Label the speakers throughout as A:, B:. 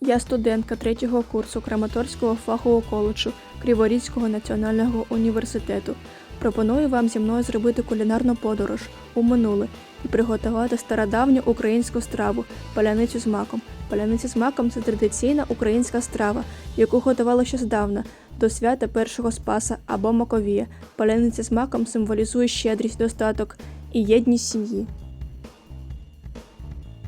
A: Я студентка третього курсу Краматорського фахового коледжу Криворізького національного університету. Пропоную вам зі мною зробити кулінарну подорож у минуле і приготувати стародавню українську страву паляницю з маком. Паляниця з маком це традиційна українська страва, яку готували ще здавна до свята першого спаса або маковія. Паляниця з маком символізує щедрість, достаток і єдність сім'ї.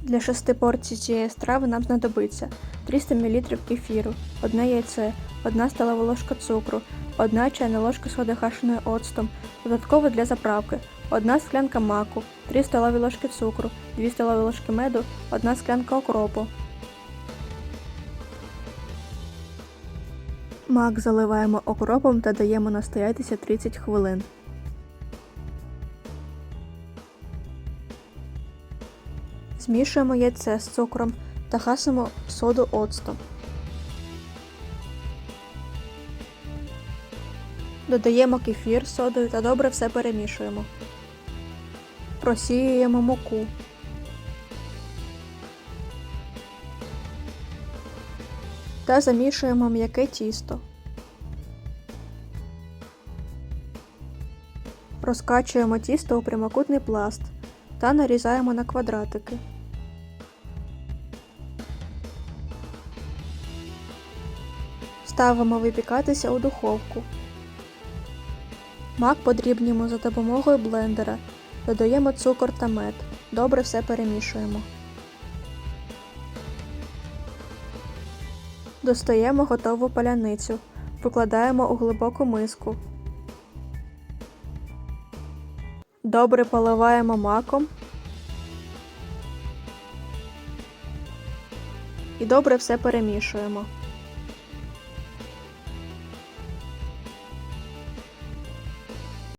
A: Для шести порцій цієї страви нам знадобиться 300 мл кефіру, одне яйце, 1 столова ложка цукру, 1 чайна ложка соди гашеної оцтом, додатково для заправки, 1 склянка маку, 3 столові ложки цукру, 2 столові ложки меду, 1 склянка окропу. Мак заливаємо окропом та даємо настоятися 30 хвилин. Змішуємо яйце з цукром та гасимо соду оцтом. Додаємо кефір содою та добре все перемішуємо. Просіюємо муку. Та замішуємо м'яке тісто. Розкачуємо тісто у прямокутний пласт та нарізаємо на квадратики. Ставимо випікатися у духовку. Мак подрібнюємо за допомогою блендера. Додаємо цукор та мед. Добре все перемішуємо. Достаємо готову паляницю. Викладаємо у глибоку миску. Добре поливаємо маком. І добре все перемішуємо.